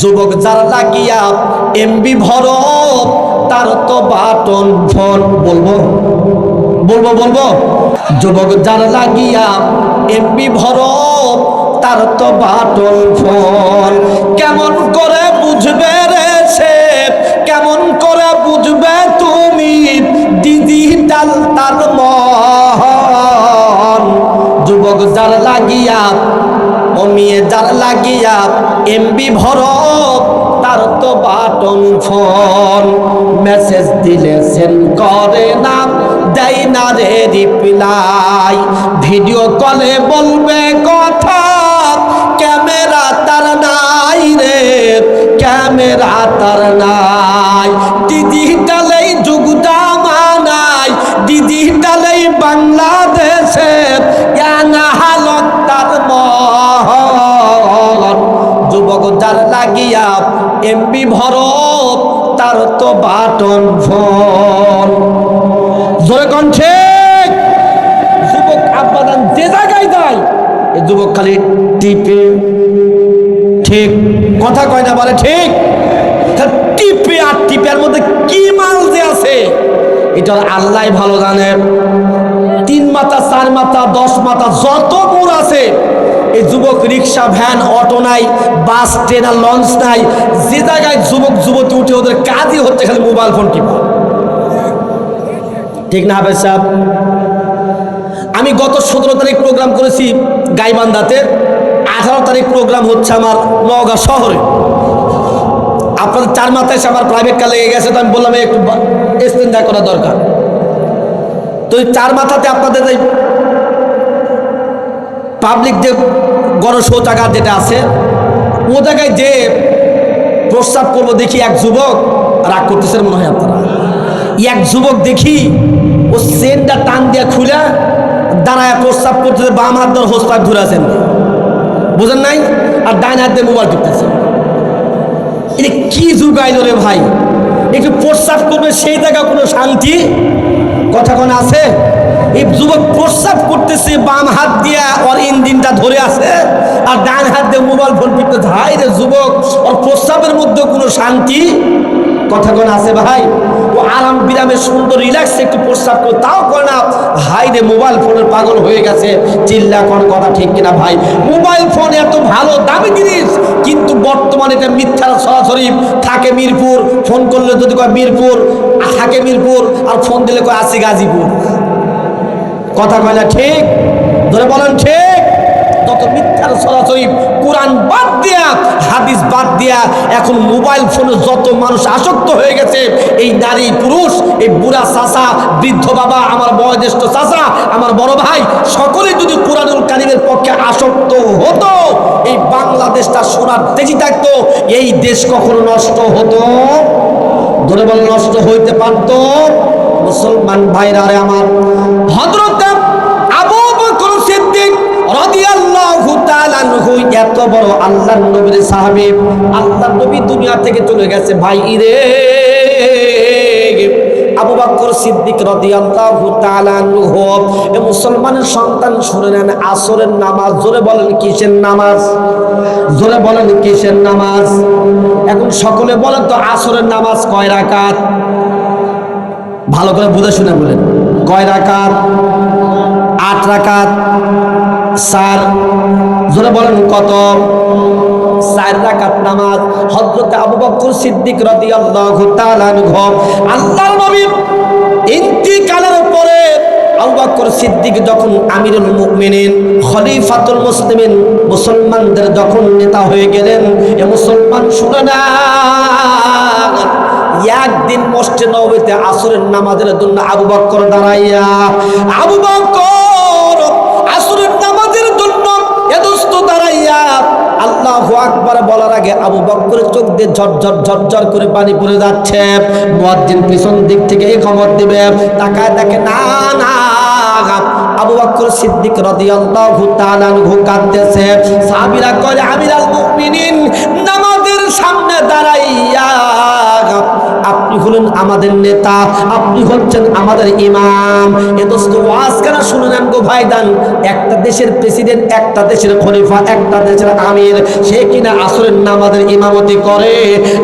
যুবক যার লাগিয়া এমবি ভর তার তো বাটন ফোন, বলব? বলব বলব? যুবক যার লাগিয়া এমবি ভর তার তো বাটন ফোন। কেমন করে বুঝবে রে কেমন করে বুঝবে তুমি? ডিজিটাল তার মন যুবক যার লাগিয়া অমিয়ে যার লাগিয়া এমবি ভর তার তো বাটন ফোন। মেসেজ দিলে সেন্ড করে না, দেয় না রে রিপ্লাই। ভিডিও কলে বলবে কথা, ক্যামেরা তার নাই রে, ক্যামেরা তার নাই। ডিজিটালেই এমবি ভরত, তার তো বাটন ফোন। জোরে কোন ঠিক। যুবক আব্বাদান যে জায়গায় যায়, এ যুবক খালি টিপে। ঠিক, কথা কয় না, বলে ঠিক। টিপে আর টিপের মধ্যে কি মাল যে আছে, এটা আল্লাহ ভালো জানেন তিন মাথা, চার মাথা, দশ মাথা, যত গুড় আছে এই যুবক রিক্সা, ভ্যান, অটো নাই, বাস, ট্রেন আর লঞ্চ নাই। যে জায়গায় যুবক, যুবতী উঠে ওদের কাজই হচ্ছে খালি মোবাইল ফোন টিপা। ঠিক না, হাফেজ সাহেব? আমি গত সতেরো তারিখ প্রোগ্রাম করেছি গাইবান্ধাতে। আঠারো তারিখ প্রোগ্রাম হচ্ছে আমার নওগাঁ শহরে। আপনাদের চার মাথায় এসে আমার প্রাইভেট কার লেগে গেছে, তো আমি বললাম একটু স্টেন্ডা করা দরকার। তো চার মাথাতে আপনাদের পাবলিক যে গণ শৌচাগার যেটা আছে, ও জায়গায় যে প্রস্তাব করব দেখি এক যুবক রাগ করতেছেন মনে হয় আপনারা। এক যুবক দেখি ও সেনটা টান দিয়ে খুলে দাঁড়ায় প্রস্তাব করতেছে, বাম হাত ধরে হোস্তাক ধরে আছেন বুঝেন নাই? আর ডাইন হাত দিয়ে মোবাইল টিপতেছে। এটা কি যুগ আইল রে ভাই? একটু প্রস্তাব করবে সেই জায়গায় কোনো শান্তি? কথা কোন আছে? এই যুবক প্রস্তাব করতেছে, বাম হাত দিয়ে ওর ইঞ্জিনটা ধরে আছে আর ডান হাত দিয়ে মোবাইল ফোন টিপতেছে হাই রে যুবক, ওর প্রস্তাবের মধ্যে কোনো শান্তি? কথা কোন আছে ভাই। ও আরাম বিরামে সুন্দর রিল্যাক্স একটু প্রস্তাব করে, তাও করে না হাই রে মোবাইল ফোনের পাগল হয়ে গেছে। চিল্লা কোন কথা ঠিক কিনা ভাই। মোবাইল ফোন এত ভালো, দামি জিনিস, কিন্তু বর্তমানে এটা মিথ্যা সরাসরি থাকে মিরপুর। ফোন করলে যদি কয় মিরপুর, থাকে মিরপুর, আর ফোন দিলে কয় আসি গাজীপুর। কথা কয় ঠিক? ধরে বলেন ঠিক? তত মিথ্যার সরাসরি কোরআন বাদ দিয়া, হাদিস বাদ দিয়া, এখন মোবাইল ফোনে যত মানুষ আসক্ত হয়ে গেছে, এই নারী পুরুষ, এই বুড়া চাষা বৃদ্ধ বাবা, আমার বয়োজ্যেষ্ঠ চাষা আমার বড় ভাই সকলে যদি কোরআনুল কারিমের পক্ষে আসক্ত হতো, এই বাংলাদেশটা সোনার তেজি থাকতো, এই দেশ কখনো নষ্ট হতো, ধরে বল নষ্ট হইতে পারতো। মুসলমান ভাইরা আমার, হযরত আবু বকর সিদ্দিক রাদিয়াল্লাহু তাআলা আনহু এত বড় আল্লাহর নবীর সাহাবী, আল্লাহর নবী দুনিয়া থেকে চলে গেছে। ভাই রে আবু বকর সিদ্দিক রাদিয়াল্লাহু তাআলা আনহু, এ মুসলমানের সন্তান শুনে নেন, আসরের নামাজ, জোরে বলেন কিসের নামাজ? জোরে বলেন কিসের নামাজ? এখন সকলে বলেন তো আসরের নামাজ কয় রাকাত? ভালো করে বুঝে শুনে বলেন। কয় রাকাত? আট রাকাত। চার জোরে বলেন কত? চার রাকাত নামাজ। হযরত আবু বকর সিদ্দিক রাদিয়াল্লাহু তাআলা আনহু। আল্লাহর নবী ইন্তিকালের পরে আবু বকর সিদ্দিক যখন আমিরুল মুমিনিন, খলিফাতুল মুসলিমিন, মুসলমানদের যখন নেতা হয়ে গেলেন, এ মুসলমান শুনে না একদিন মসজিদ নবীতে আসরের নামাজের জন্য আবু বক্কর দাঁড়াইয়া, আবু বকর আসরের নামাজের জন্য এদস্ত দাঁড়াইয়া। আল্লাহু আকবার বলার আগে আবু বকরের চোখ দিয়ে ঝরঝর ঝরঝর করে পানি পড়ে যাচ্ছে। মুয়াজ্জিন পিছন দিক থেকে এই খবর দিবে, তাকায় দেখে, না না আবু বকর সিদ্দিক রাদিয়াল্লাহু তাআলা আনহু কাঁদতেছে। সাহাবীরা কয়, আমিরাল মুমিনিন, নামাজের সামনে দাঁড়াইয়া আপনি হলেন আমাদের নেতা, আপনি হচ্ছেন আমাদের ইমাম। এ দোস্ত, ওয়াজ কেন শুনে নেন গো ভাইদান একটা দেশের প্রেসিডেন্ট, একটা দেশের খলিফা, একটা দেশের আমির। সে কিনা আসরের নামাজের ইমামতি করে।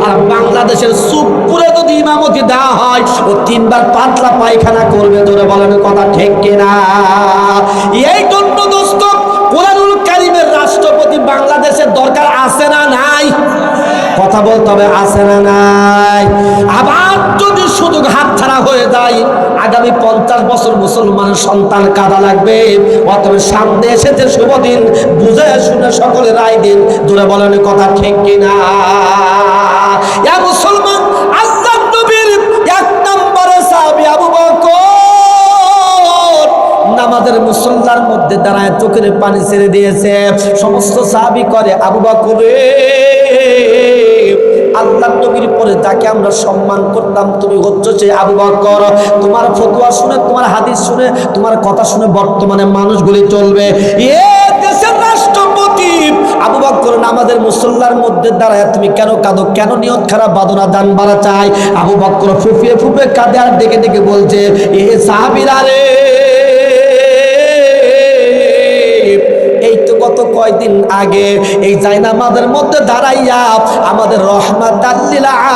আর বাংলাদেশের সুপুরে যদি ইমামতি দেওয়া হয়, ও তিনবার পাতলা পায়খানা করবে ধরে বলেন কথা ঠিক কিনা? এই জন্য দোস্ত কথা বলতে হবে, আছে না নাই? আবার যদি সুযোগ হাতছাড়া হয়ে যায়, আগামী পঞ্চাশ বছর মুসলমানের সন্তান কাদা লাগবে। অতএব সামনে এসেছে শুভ দিন, বুঝে শুনে সকলে রায় দিন। দূরে বলেন কথা ঠিক কিনা? মুসলমান আল্লাহ নবীর এক নম্বরে সাহাবী নামাজের মুসল্লার মধ্যে দাঁড়ায় চোখের পানি ছেড়ে দিয়েছে। সমস্ত সাহাবি করে, আবু বকরে আল্লাহ নবীর পরে যাকে আমরা সম্মান করতাম, তুমি হচ্ছ সে আবু বকর। তোমার ফতোয়া শুনে, তোমার হাদিস শুনে, তোমার কথা শুনে বর্তমানে মানুষগুলি চলবে। এ দেশের রাষ্ট্রপতি আবু বকর নামাজের মুসল্লার মধ্যে দাঁড়ায়, তুমি কেন কাঁদো? কেন নিয়ত খারাপ বাদনা দান বাড়া চাই আবু বকর ফুফিয়ে ফুফে কাঁদে আর ডেকে ডেকে বলছে, এ সাহাবিরা রে কয়দিন আগে এই জায়নামাজের মধ্যে দাঁড়াইয়া আমাদের রহমাত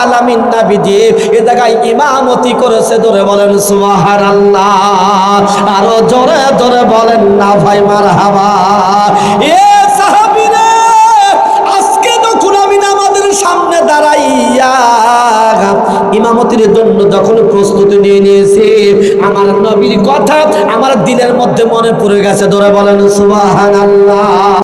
আলামিন নাবিজি, এ জায়গায় ইমামতি করেছে ধরে বলেন, সুবহানাল্লাহ। আরও জোরে জোরে বলেন না ভাই, মারহাবা। এ ইমামতির জন্য যখন প্রস্তুতি নিয়ে নিয়েছি, আমার নবীর কথা আমার দিলের মধ্যে মনে পড়ে গেছে, ধরে বলেন, সুবহানাল্লাহ।